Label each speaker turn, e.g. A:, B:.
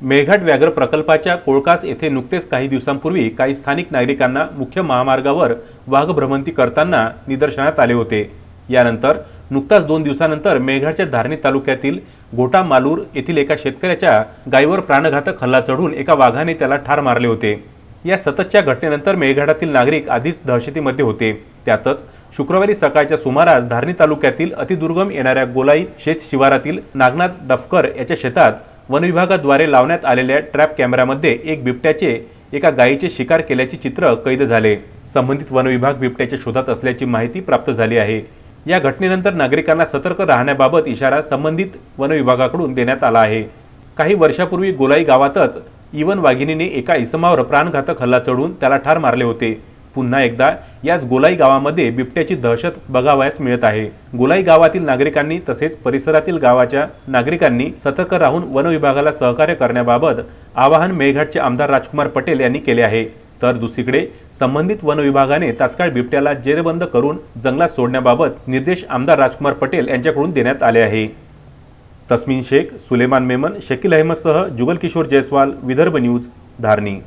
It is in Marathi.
A: मेळघाट व्याघ्र प्रकल्पाच्या कोळकास येथे नुकतेच काही दिवसांपूर्वी काही स्थानिक नागरिकांना मुख्य महामार्गावर वाघ भ्रमंती करताना निदर्शनात आले होते. यानंतर नुकताच दोन दिवसानंतर मेळघाटच्या धारणी तालुक्यातील घोटा मालूर येथील एका शेतकऱ्याच्या गायीवर प्राणघातक हल्ला चढून एका वाघाने त्याला ठार मारले होते. या सततच्या घटनेनंतर मेळघाटातील नागरिक आधीच दहशतीमध्ये होते. त्यातच शुक्रवारी सकाळच्या सुमारास धारणी तालुक्यातील अतिदुर्गम येणाऱ्या गोलाई शेत शिवारातील नागनाथ डफकर याच्या शेतात वनविभागाद्वारे लावण्यात आलेल्या ट्रॅप कॅमेऱ्यामध्ये एक बिबट्याचे एका गायीचे शिकार केल्याचे चित्र कैद झाले. संबंधित वनविभाग बिबट्याच्या शोधात असल्याची माहिती प्राप्त झाली आहे. या घटनेनंतर नागरिकांना सतर्क राहण्याबाबत इशारा संबंधित वनविभागाकडून देण्यात आला आहे. काही वर्षापूर्वी गोलाई गावातच इवन वाघिणीने एका इसमावर प्राणघातक हल्ला चढून त्याला ठार मारले होते. पुन्हा एकदा याच गोलाई गावामध्ये बिबट्याची दहशत बघावयास मिळत आहे. गोलाई गावातील नागरिकांनी तसेच परिसरातील गावाच्या नागरिकांनी सतर्क राहून वन विभागाला सहकार्य करण्याबाबत आवाहन मेळघाटचे आमदार राजकुमार पटेल यांनी केले आहे. तर दुसरीकडे संबंधित वन विभागाने तात्काळ बिबट्याला जेरबंद करून जंगलात सोडण्याबाबत निर्देश आमदार राजकुमार पटेल यांच्याकडून देण्यात आले आहे. तस्मिन शेख सुलेमान मेमन शकील अहमदसह जुगल किशोर जयस्वाल विदर्भ न्यूज धारणी.